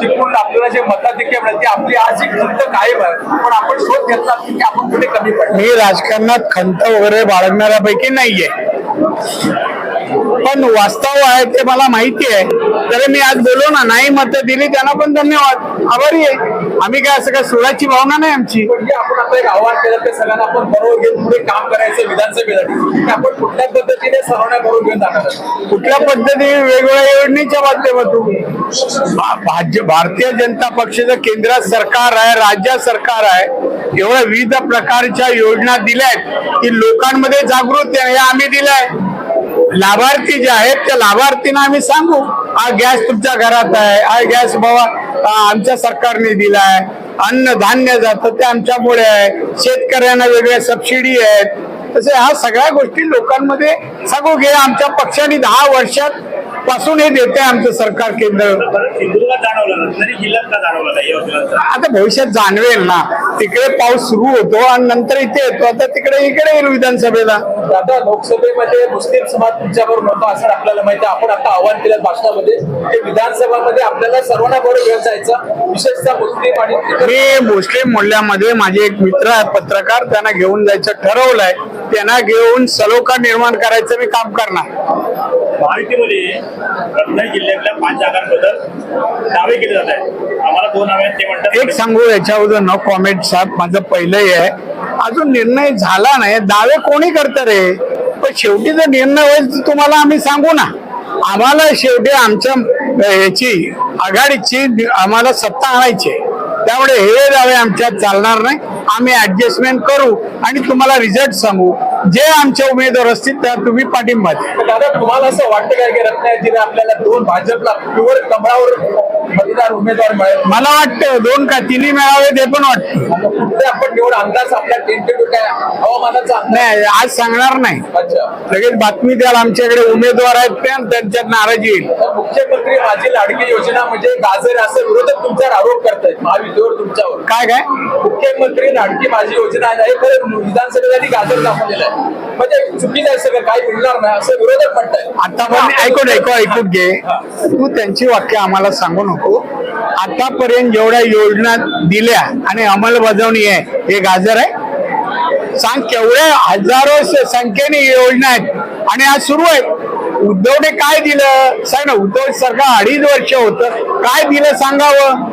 जिंकून आपल्याला जे मताधिक्य मिळते आपली आज ही खंत कायम आहे. पण आपण शोध घेतला की आपण कुठे कमी पडतो मी राजकारणात खंत वगैरे बाळगणाऱ्यापैकी नाहीये. पण वास्तव आहे ते मला माहिती आहे. तरी मी आज बोललो ना नाही मतं दिली त्यांना पण धन्यवाद. आभारी आहे. आम्ही काय असं काय सोडाची भावना नाही आमची. आपण आता एक आव्हान केलं ते सगळ्यांना आपण बरोबर घेऊन पुढे काम करायचं विधानसभेसाठी. की आपण कुठल्या पद्धतीने सर्वांना बरोबर घेऊन जाणार. कुठल्या पद्धतीने वेगवेगळ्या योजनेच्या माध्यमातून? भा- भाज- भारतीय जनता पक्षाचं केंद्रात सरकार आहे राज्य सरकार आहे एवढ्या विविध प्रकारच्या योजना दिल्या आहेत की लोकांमध्ये जागृती आहे हे आम्ही दिलंय लाभार्थी जे आहेत त्या लाभार्थींना आम्ही सांगू. हा गॅस तुमच्या घरात आहे. हा गॅस बाबा आमच्या सरकारने दिलाय. अन्न धान्य जातं ते आमच्यामुळे आहे. शेतकऱ्यांना वेगळ्या सबसिडी आहेत. तसे ह्या सगळ्या गोष्टी लोकांमध्ये सांगू घे आमच्या पक्षाने दहा वर्षात पासून हे देते आमचं सरकार केंद्र. आता भविष्यात जाणवेल ना. तिकडे पाऊस सुरू होतो आणि नंतर इथे येतो. आता तिकडे इकडे येईल विधानसभेला. आता लोकसभेमध्ये मुस्लिम समाज तुमच्याबरोबर नव्हता असं आपल्याला माहिती आहे. आपण आता आव्हान केलं भाषणामध्ये की विधानसभामध्ये आपल्याला सर्वांना बरोबर घेऊन जायचं. विशेषतः मुस्लिम आणि मी मुस्लिम मोहल्ल्यामध्ये माझे एक मित्र आहेत पत्रकार. त्यांना घेऊन जायचं ठरवलंय. त्यांना घेऊन सलोखा निर्माण करायचं मी काम करणार. महायुतीमध्ये रत्नागिरी जिल्ह्यातल्या पाच जागांबद्दल दावे केले जात आहेत. आम्हाला दोन हवे ते म्हणतात. एक सांगू याच्याबद्दल नो कॉमेंट साहेब माझं पहिलंही आहे. अजून निर्णय झाला नाही. दावे कोणी करतं रे? पण शेवटी जर निर्णय होईल तर तुम्हाला आम्ही सांगू ना. आम्हाला शेवटी आमच्या याची आघाडीची आम्हाला सत्ता आणायची आहे. त्यामुळे हे दावे आमच्यात चालणार नाही. आम्ही ऍडजस्टमेंट करू आणि तुम्हाला रिझल्ट सांगू. जे आमचे उमेदवार असतील त्या तुम्ही पाठिंबा दादा तुम्हाला असं वाटतं काय की रत्नागिरीने आपल्याला दोन भाजपला प्युअर कमळावर मतदार उमेदवार मिळेल? मला वाटतं दोन का तिन्ही मिळावे ते पण वाटतं. कुठे आपण निवड अंदाज आपल्या टेंटेटिव्ह काय हवामानाचा नाही आज सांगणार नाही. अच्छा. लगेच बातमी द्याल आमच्याकडे उमेदवार आहेत ते आणि त्यांच्यात नाराजी येईल. तर मुख्यमंत्री माझी लाडकी योजना म्हणजे गाजर असं विरोधक तुमच्यावर आरोप करतायत महायुतीवर तुमच्यावर. काय काय? मुख्यमंत्री लाडकी माझी योजना आहे. खरं विधानसभेसाठी गाजर दाखवलेलं आहे. म्हणजे चुकीचं आहे सगळं काही मिळणार नाही. असं विरोधक म्हणतायत. आता पण ऐकून ऐकू ऐकून घे तू त्यांची वाक्य आम्हाला सांगू नको. आतापर्यंत जेवढ्या योजना दिल्या आणि अंमलबजावणी आहे हे गाजर आहे. सांग केवढ्या हजारो संख्येने योजना आहेत. आणि आज सुरू आहे. उद्धवने काय दिलं? सांग ना उद्धव सरकार अडीच वर्ष होत. काय दिलं सांगावं?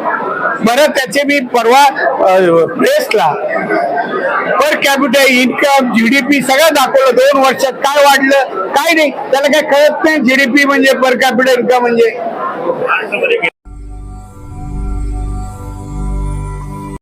बरं त्याचे मी परवा प्रेसला पर कॅपिटल इन्कम जीडीपी सगळं दाखवलं. दोन वर्षात काय वाढलं काय नाही. त्याला काय कळत नाही जीडीपी म्हणजे पर कॅपिटल इन्कम म्हणजे.